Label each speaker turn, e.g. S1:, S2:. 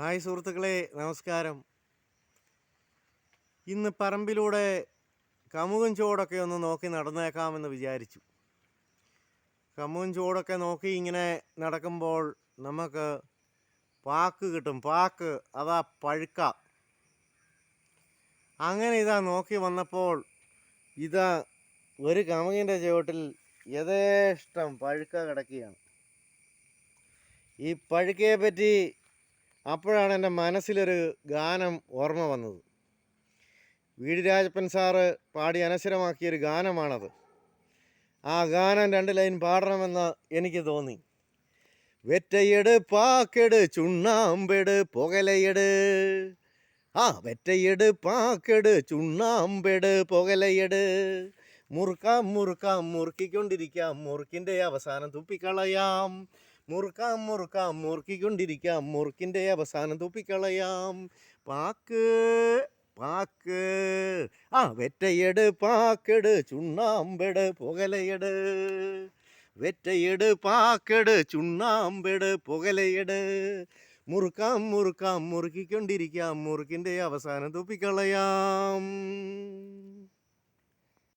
S1: Hi സുഹൃത്തുക്കളെ നമസ്കാരം. ഇന്ന് പറമ്പിലൂടെ കമുകും ചോടൊക്കെ ഒന്ന് നോക്കി നടന്നേക്കാമെന്ന് വിചാരിച്ചു. കമുകും ചോടൊക്കെ നോക്കി ഇങ്ങനെ നടക്കുമ്പോൾ നമുക്ക് പാക്ക് കിട്ടും. പാക്ക് അതാ പഴുക്ക. അങ്ങനെ ഇതാ നോക്കി വന്നപ്പോൾ ഇതാ ഒരു കമുകിന്റെ ചുവട്ടിൽ യഥേഷ്ടം പഴുക്ക കിടക്കുകയാണ്. ഈ പഴുക്കയെ പറ്റി അപ്പോഴാണ് എന്റെ മനസ്സിലൊരു ഗാനം ഓർമ്മ വന്നത്. വീടി രാജപ്പൻ സാറ് പാടി അനശ്വരമാക്കിയൊരു ഗാനമാണത്. ആ ഗാനം രണ്ട് ലൈൻ പാടണമെന്ന് എനിക്ക് തോന്നി. വെറ്റയെട് പാക്കെട് ചുണ്ണാമ്പെട് പുകലയെട്. ആ വെറ്റയെട് പാക്കെട് ചുണ്ണാമ്പെട് പുകലയെട്. മുറുക്കാം മുറുക്കാം മുറുക്കിക്കൊണ്ടിരിക്കാം. മുറുക്കിന്റെ അവസാനം തുപ്പിക്കളയാം. മുറുക്കാം മുറുക്കാം മുറുക്കിക്കൊണ്ടിരിക്കാം. മുറുക്കിന്റെ അവസാനം തുപ്പിക്കളയാം. Pack pack. ആ വെറ്റയെട് പാക്കെട് ചുണ്ണാമ്പെട് പുകലയെട്. വെറ്റയെട് പാക്കെട് ചുണ്ണാമ്പെട് പുകലയെട്. മുറുക്കാം മുറുക്കാം മുറുക്കിക്കൊണ്ടിരിക്കാം. മുറുക്കിന്റെ അവസാനം തുപ്പിക്കളയാം.